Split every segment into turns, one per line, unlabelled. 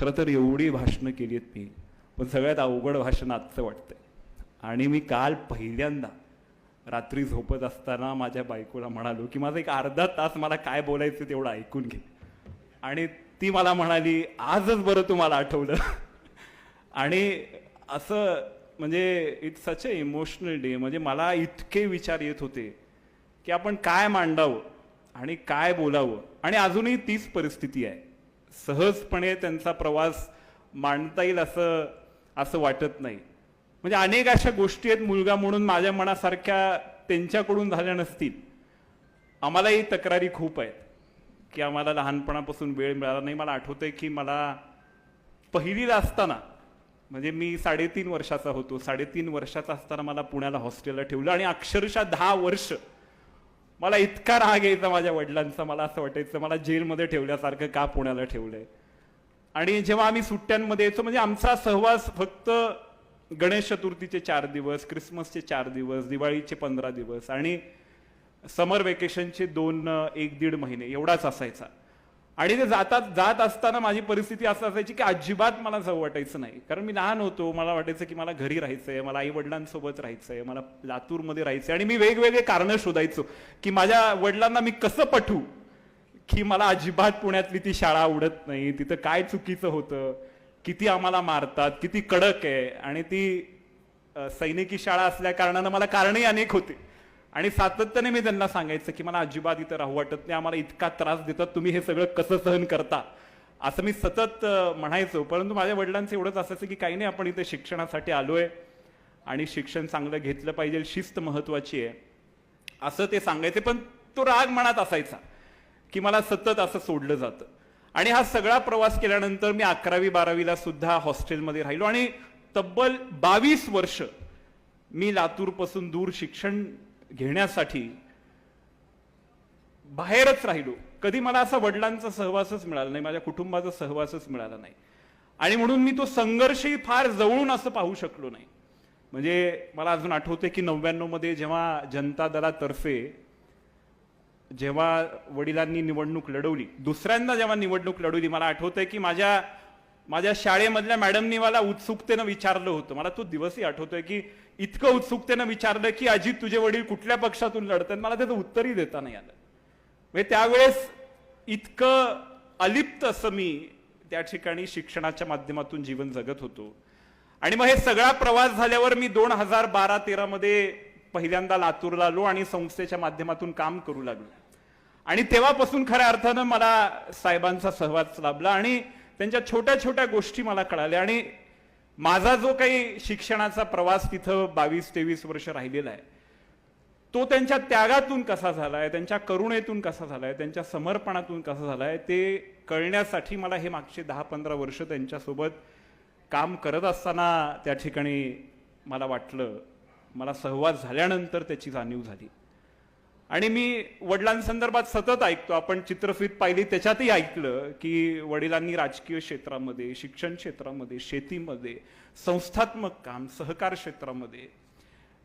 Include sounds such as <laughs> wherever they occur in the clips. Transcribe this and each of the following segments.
खरं तर एवढी भाषणं केली आहेत मी पण सगळ्यात अवघड भाषण आजचं वाटतं आणि मी काल पहिल्यांदा रात्री झोपत असताना माझ्या बायकोला म्हणालो की माझं एक अर्धा तास मला काय बोलायचं तेवढं ऐकून घे. आणि ती मला म्हणाली आजच बरं तुम्हाला आठवलं. <laughs> आणि असं म्हणजे it's such a emotional day म्हणजे मला इतके विचार येत होते की आपण काय मांडावं आणि काय बोलावं. आणि अजूनही तीच परिस्थिती आहे. सहजपणे त्यांचा प्रवास मांडता येईल असं असं वाटत नाही. म्हणजे अनेक अशा गोष्टी आहेत मुलगा म्हणून माझ्या मनासारख्या त्यांच्याकडून झाल्या नसतील. आम्हालाही तक्रारी खूप आहेत की आम्हाला लहानपणापासून वेळ मिळाला नाही. मला आठवतंय की मला पहिलीला असताना म्हणजे मी साडेतीन वर्षाचा होतो. साडेतीन वर्षाचा असताना मला पुण्याला हॉस्टेलला ठेवलं आणि अक्षरशः दहा वर्ष मला इतका राग यायचा माझ्या वडिलांचा मला असं वाटायचं मला जेलमध्ये ठेवल्यासारखं का पुण्याला ठेवलंय? आणि जेव्हा आम्ही सुट्ट्यांमध्ये यायचो म्हणजे आमचा सहवास फक्त गणेश चतुर्थीचे चार दिवस क्रिसमसचे चार दिवस दिवाळीचे पंधरा दिवस आणि समर वेकेशनचे दोन एक दीड महिने एवढाच असायचा. आणि ते जातात जात असताना माझी परिस्थिती असं असायची की अजिबात मला जाऊ वाटायचं नाही. कारण मी लहान होतो मला वाटायचं की मला घरी राहायचं आहे मला आई वडिलांसोबत आहे मला लातूरमध्ये राहायचं आहे आणि मी वेगवेगळे कारणं शोधायचो की माझ्या वडिलांना मी कसं पठवू की मला अजिबात पुण्यातली ती शाळा आवडत नाही तिथं काय चुकीचं होतं किती आम्हाला मारतात किती कडक आहे आणि ती सैनिकी शाळा असल्या कारणानं मला कारणही अनेक होते. आणि सातत्याने मी त्यांना सांगायचं की मला अजिबात इथं राहू वाटत नाही आम्हाला इतका त्रास देतात तुम्ही हे सगळं कसं सहन करता? असं मी सतत म्हणायचो. परंतु माझ्या वडिलांचं एवढंच असायचं की काही नाही आपण इथे शिक्षणासाठी आलो आहे आणि शिक्षण चांगलं घेतलं पाहिजे शिस्त महत्वाची आहे. असं ते सांगायचे पण तो राग मनात असायचा की मला सतत असं सोडलं जातं. आणि हा सगळा प्रवास केल्यानंतर मी अकरावी बारावीला सुद्धा हॉस्टेलमध्ये राहिलो आणि तब्बल बावीस वर्ष मी लातूरपासून दूर शिक्षण घेण्यासाठी बाहेरच राहिलो. कधी मला असा वडिलांचा सहवासच मिळाला नाही माझ्या कुटुंबाचा सहवासच मिळाला नाही. आणि म्हणून मी तो संघर्षही फार जवळून असं पाहू शकलो नाही. म्हणजे मला अजून आठवते की नव्याण्णवमध्ये जेव्हा जनता दलातर्फे जेव्हा वडिलांनी निवडणूक लढवली दुसऱ्यांदा जेव्हा निवडणूक लढवली मला आठवतंय की माझ्या माझ्या शाळेमधल्या मॅडमनी मला उत्सुकतेनं विचारलं होतं. मला तो दिवसही आठवतोय की इतकं उत्सुकतेनं विचारलं की अजित तुझे वडील कुठल्या पक्षातून लढतात? मला त्याचं उत्तरही देता नाही आलं. म्हणजे त्यावेळेस इतकं अलिप्त असं मी त्या ठिकाणी शिक्षणाच्या माध्यमातून जीवन जगत होतो. आणि मग हे सगळा प्रवास झाल्यावर मी दोन हजार बारा तेरामध्ये पहिल्यांदा लातूरला आलो आणि संस्थेच्या माध्यमातून काम करू लागलो. आणि तेव्हापासून खऱ्या अर्थानं मला साहेबांचा सहवास लाभला आणि त्यांच्या छोट्या छोट्या गोष्टी मला कळाल्या. आणि माझा जो काही शिक्षणाचा प्रवास तिथं बावीस तेवीस वर्ष राहिलेला आहे तो त्यांच्या त्यागातून कसा झालाय त्यांच्या करुणेतून कसा झालाय त्यांच्या समर्पणातून कसा झालाय ते कळण्यासाठी मला हे मागचे दहा पंधरा वर्ष त्यांच्यासोबत काम करत असताना त्या ठिकाणी मला वाटलं मला सहवास झाल्यानंतर त्याची जाणीव झाली. आणि मी वडिलांसंदर्भात सतत ऐकतो आपण चित्रफित पाहिली त्याच्यातही ऐकलं की वडिलांनी राजकीय क्षेत्रामध्ये शिक्षण क्षेत्रामध्ये शेतीमध्ये संस्थात्मक काम सहकार क्षेत्रामध्ये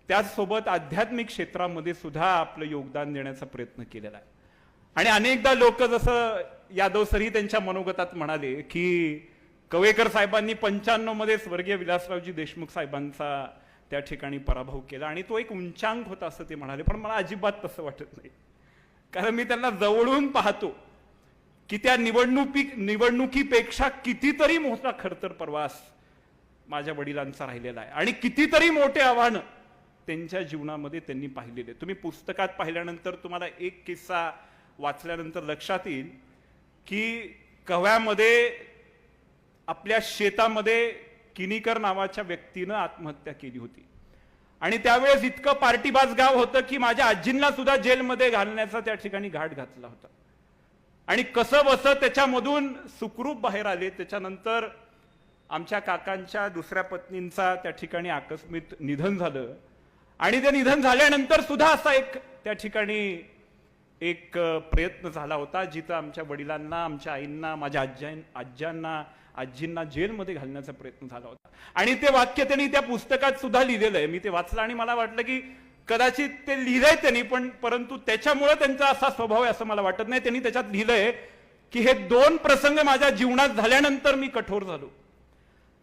त्याचसोबत आध्यात्मिक क्षेत्रामध्ये सुद्धा आपलं योगदान देण्याचा प्रयत्न केलेला आहे. आणि अनेकदा लोक जसं यादव सरही त्यांच्या मनोगतात म्हणाले की कवेकर साहेबांनी पंच्याण्णवमध्ये स्वर्गीय विलासरावजी देशमुख साहेबांचा त्या ठिकाणी पराभव केला आणि तो एक उंचांक होता असं ते म्हणाले. पण मला अजिबात तसं वाटत नाही. कारण मी त्यांना जवळून पाहतो की त्या निवडणुकी निवडणुकीपेक्षा कितीतरी मोठा खडतर प्रवास माझ्या वडिलांचा राहिलेला आहे. आणि कितीतरी मोठे आव्हानं त्यांच्या जीवनामध्ये त्यांनी पाहिलेले तुम्ही पुस्तकात पाहिल्यानंतर तुम्हाला एक किस्सा वाचल्यानंतर लक्षात येईल की कव्यामध्ये आपल्या शेतामध्ये किनीकर नावाच्या व्यक्तीनं आत्महत्या केली होती. आणि त्यावेळेस इतकं पार्टीबाज गाव होतं की माझ्या आजींना सुद्धा जेलमध्ये घालण्याचा त्या ठिकाणी घाट घातला होता. आणि कसं बसं त्याच्यामधून सुखरूप बाहेर आले. त्याच्यानंतर आमच्या काकांच्या दुसऱ्या पत्नींचा त्या ठिकाणी आकस्मिक निधन झालं. आणि ते निधन झाल्यानंतर सुद्धा असा एक त्या ठिकाणी एक प्रयत्न झाला होता जिथं आमच्या वडिलांना आमच्या आईंना माझ्या आज्या आज्यांना आजींना जेलमध्ये घालण्याचा प्रयत्न झाला होता. आणि ते वाक्य त्यांनी त्या पुस्तकात सुद्धा लिहिलेलं आहे. मी ते वाचलं आणि मला वाटलं की कदाचित ते लिहिलंय त्यांनी पण परंतु त्याच्यामुळं त्यांचा असा स्वभाव आहे असं मला वाटत नाही. त्यांनी त्याच्यात लिहिलंय की हे दोन प्रसंग माझ्या जीवनात झाल्यानंतर मी कठोर झालो.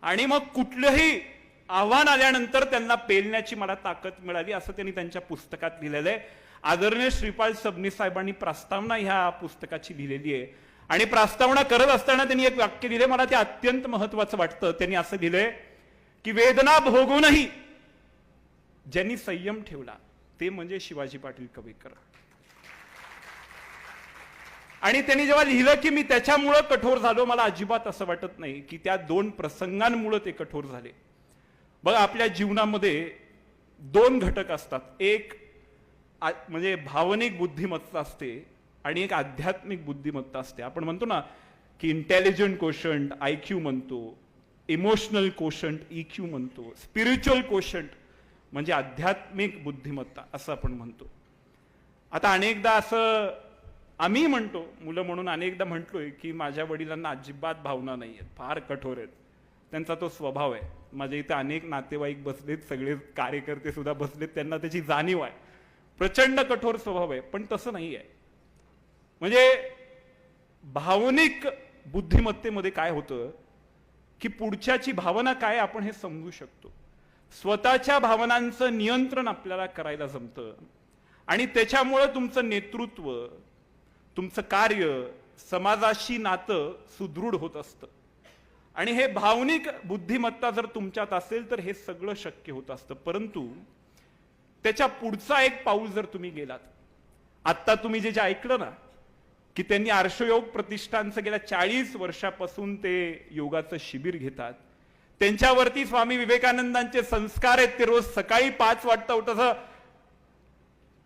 आणि मग कुठलंही आव्हान आल्यानंतर त्यांना पेलण्याची मला ताकद मिळाली असं त्यांनी त्यांच्या पुस्तकात लिहिलेलं आहे. आदरणीय श्रीपाल सबनीस साहेबांनी प्रस्तावना ह्या पुस्तकाची लिहिलेली आहे. आणि प्रस्तावना करत असताना त्यांनी एक वाक्य दिले मला ते अत्यंत महत्वाचं वाटतं. त्यांनी असं दिलंय की वेदना भोगूनही ज्यांनी संयम ठेवला ते म्हणजे शिवाजी पाटील कवेकर. आणि त्यांनी जेव्हा लिहिलं की मी त्याच्यामुळं कठोर झालो मला अजिबात असं वाटत नाही की त्या दोन प्रसंगांमुळं ते कठोर झाले. बघ आपल्या जीवनामध्ये दोन घटक असतात. एक म्हणजे भावनिक बुद्धिमत्ता असते आणि एक आध्यात्मिक बुद्धिमत्ता असते. आपण म्हणतो ना की इंटेलिजंट कोशंट आय क्यू म्हणतो इमोशनल कोशंट ई क्यू म्हणतो स्पिरिच्युअल कोशंट म्हणजे आध्यात्मिक बुद्धिमत्ता असं आपण म्हणतो. आता अनेकदा असं आम्ही म्हणतो मुलं म्हणून अनेकदा म्हटलोय की माझ्या वडिलांना अजिबात भावना नाही आहेत फार कठोर आहेत. त्यांचा तो स्वभाव आहे. माझ्या इथे अनेक नातेवाईक बसलेत सगळे कार्यकर्ते सुद्धा बसलेत त्यांना त्याची जाणीव आहे. प्रचंड कठोर स्वभाव आहे पण तसं नाही आहे म्हणजे भावनिक बुद्धिमत्तेमध्ये काय होतं? की पुढच्याची भावना काय आपण हे समजू शकतो. स्वतःच्या भावनांचं नियंत्रण आपल्याला करायला जमतं. आणि त्याच्यामुळं तुमचं नेतृत्व तुमचं कार्य समाजाशी नातं सुदृढ होत असतं. आणि हे भावनिक बुद्धिमत्ता जर तुमच्यात असेल तर हे सगळं शक्य होत असतं. परंतु त्याच्या पुढचा एक पाऊल जर तुम्ही गेलात आत्ता तुम्ही जे जे ऐकलं ना की त्यांनी आर्षयोग प्रतिष्ठानचं गेल्या चाळीस वर्षापासून ते योगाचं शिबिर घेतात. त्यांच्यावरती स्वामी विवेकानंदांचे संस्कार आहेत ते रोज सकाळी पाच वाजता उठस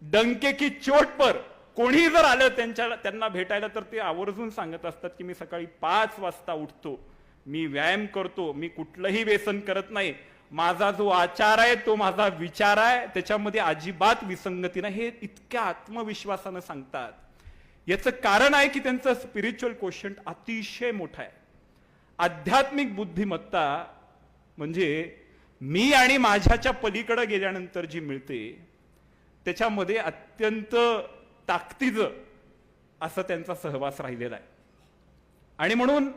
डंके की चोट पर कोणी जर आलं त्यांच्या त्यांना भेटायला तर ते आवर्जून सांगत असतात की मी सकाळी पाच वाजता उठतो. मी व्यायाम करतो मी कुठलंही व्यसन करत नाही. माझा जो आचार आहे तो माझा विचार आहे त्याच्यामध्ये अजिबात विसंगती नाही. हे इतक्या आत्मविश्वासानं सांगतात. याचं कारण आहे की त्यांचं स्पिरिच्युअल क्वेश्चन अतिशय मोठा आहे. आध्यात्मिक बुद्धिमत्ता म्हणजे मी आणि माझ्याच्या पलीकडे गेल्यानंतर जी मिळते त्याच्यामध्ये अत्यंत ताकदीचं असं त्यांचा सहवास राहिलेला आहे. आणि म्हणून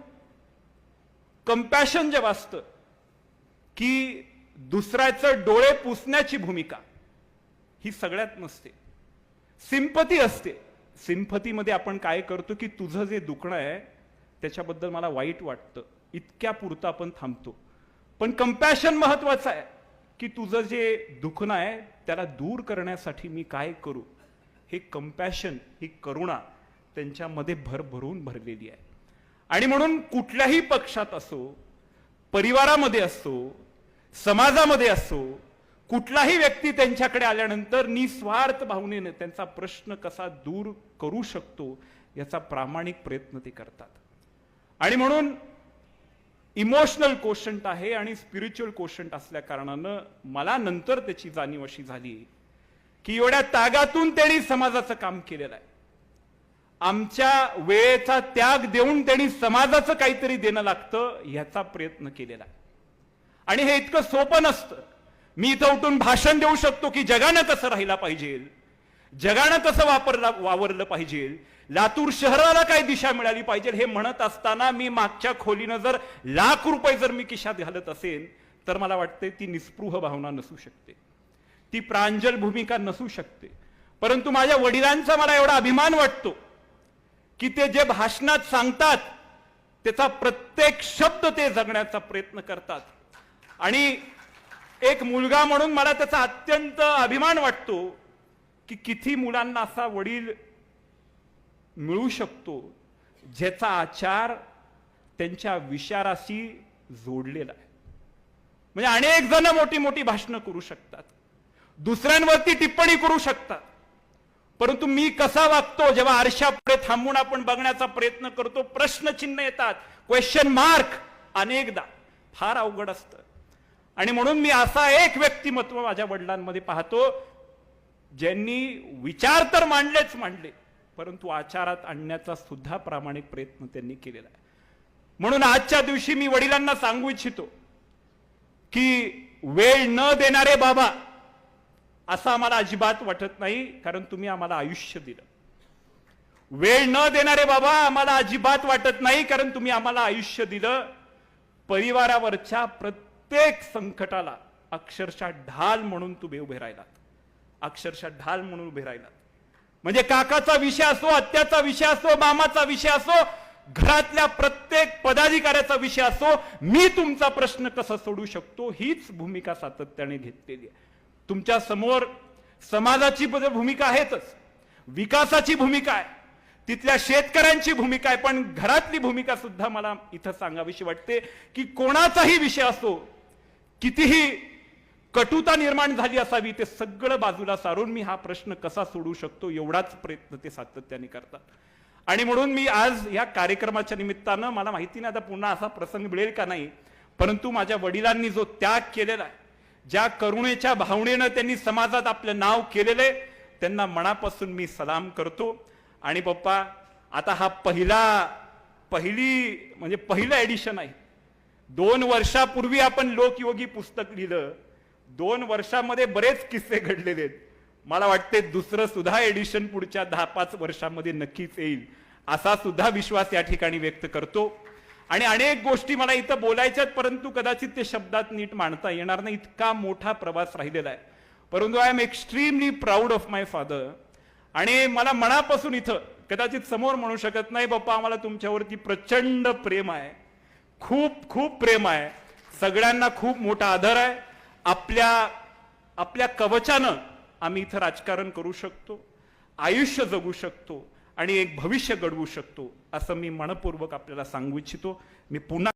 कंपॅशन जे वाचतं की दुसऱ्याचं डोळे पुसण्याची भूमिका ही सगळ्यात नसते. सिंपती असते. सिंपतीमध्ये आपण काय करतो की तुझं जे दुखणं आहे त्याच्याबद्दल मला वाईट वाटतं. इतक्या पुरतं आपण थांबतो. पण कंपॅशन महत्वाचं आहे की तुझं जे दुखणं आहे त्याला दूर करण्यासाठी मी काय करू? हे कंपॅशन ही करुणा त्यांच्यामध्ये भरभरून भरलेली आहे. आणि म्हणून कुठल्याही पक्षात असो परिवारामध्ये असो समाजामध्ये असो कुठलाही व्यक्ती त्यांच्याकडे आल्यानंतर निस्वार्थ भावनेने त्यांचा प्रश्न कसा दूर करू शकतो याचा प्रामाणिक प्रयत्न ते करतात. आणि म्हणून इमोशनल कोशंट आहे आणि स्पिरिच्युअल कोशंट असल्या कारणानं मला नंतर त्याची जाणीव अशी झाली की एवढ्या तागातून त्यांनी समाजाचं काम केलेलं आहे. आमच्या वेळेचा त्याग देऊन त्यांनी समाजाचं काहीतरी देणं लागतं ह्याचा प्रयत्न केलेला आहे. आणि हे इतकं सोपं नसतं. मी इथं उठून भाषण देऊ शकतो की जगानं कसं राहिला पाहिजे. जगानं कसं वापरला वावरलं पाहिजे. लातूर शहराला काय दिशा मिळाली पाहिजे हे म्हणत असताना मी मागच्या खोलीनं जर लाख रुपये जर मी किशात घालत असेल तर मला वाटते ती निस्पृह भावना नसू शकते. ती प्रांजल भूमिका नसू शकते. परंतु माझ्या वडिलांचा मला एवढा अभिमान वाटतो की ते जे भाषणात सांगतात त्याचा प्रत्येक शब्द ते जगण्याचा प्रयत्न करतात. आणि एक मुलगा म्हणून मला त्याचा अत्यंत अभिमान वाटतो की किती मुलांना असा वडील मिळू शकतो ज्याचा आचार त्यांच्या विचाराशी जोडलेला आहे. म्हणजे अनेक जण मोठी मोठी भाषणं करू शकतात दुसऱ्यांवरती टिप्पणी करू शकतात परंतु मी कसा वागतो जेव्हा आरशापुढे थांबून आपण बघण्याचा प्रयत्न करतो प्रश्नचिन्ह येतात क्वेश्चन मार्क अनेकदा फार अवघड असतं. आणि म्हणून मी असा एक व्यक्तिमत्व माझ्या वडिलांमध्ये पाहतो ज्यांनी विचार तर मांडलेच मांडले परंतु आचारात आणण्याचा सुद्धा प्रामाणिक प्रयत्न त्यांनी केलेला आहे. म्हणून आजच्या दिवशी मी वडिलांना सांगू इच्छितो की वेळ न देणारे बाबा असं आम्हाला अजिबात वाटत नाही कारण तुम्ही आम्हाला आयुष्य दिलं. वेळ न देणारे बाबा आम्हाला अजिबात वाटत नाही कारण तुम्ही आम्हाला आयुष्य दिलं. परिवारावरच्या प्रत्येक प्रत्येक संकटाला अक्षरशः ढाल म्हणून तुम्ही उभे राहिलात. अक्षरशः ढाल म्हणून उभे राहिलात. म्हणजे काकाचा विषय असो आत्याचा विषय असो मामाचा विषय असो घरातल्या प्रत्येक पदाधिकाऱ्याचा विषय असो मी तुमचा प्रश्न कसा सोडू शकतो हीच भूमिका सातत्याने घेतलेली आहे. तुमच्यासमोर समाजाची भूमिका आहेतच. विकासाची भूमिका आहे. तिथल्या शेतकऱ्यांची भूमिका आहे. पण घरातली भूमिका सुद्धा मला इथं सांगावीशी वाटते की कोणाचाही विषय असो कितीही कटुता निर्माण झाली असावी ते सगळं बाजूला सारून मी हा प्रश्न कसा सोडू शकतो एवढाच प्रयत्न ते सातत्याने करतात. आणि म्हणून मी आज या कार्यक्रमाच्या निमित्तानं मला माहिती नाही आता पुन्हा असा प्रसंग मिळेल का नाही परंतु माझ्या वडिलांनी जो त्याग केलेला आहे ज्या करुणेच्या भावनेनं त्यांनी समाजात आपलं नाव केलेलं आहे त्यांना मनापासून मी सलाम करतो. आणि पप्पा आता हा पहिला पहिली म्हणजे पहिलं एडिशन आहे. दोन वर्षापूर्वी आपण लोकयोगी पुस्तक लिहिलं. दोन वर्षामध्ये बरेच किस्से घडलेले आहेत. मला वाटते दुसरं सुद्धा एडिशन पुढच्या दहा पाच वर्षामध्ये नक्कीच येईल असा सुद्धा विश्वास या ठिकाणी व्यक्त करतो. आणि अनेक गोष्टी मला इथं बोलायच्यात परंतु कदाचित ते शब्दात नीट मांडता येणार नाही. इतका मोठा प्रवास राहिलेला आहे. परंतु I am extremely proud of my father आणि मला मनापासून इथं कदाचित समोर म्हणू शकत नाही बाप्पा आम्हाला तुमच्यावरती प्रचंड प्रेम आहे. खूप खूप प्रेम आहे. सगळ्यांना खूप मोठा आदर आहे. आपल्या आपल्या कवचानं आम्ही इथं राजकारण करू शकतो. आयुष्य जगू शकतो आणि एक भविष्य घडवू शकतो असं मी मनपूर्वक आपल्याला सांगू इच्छितो. मी पुन्हा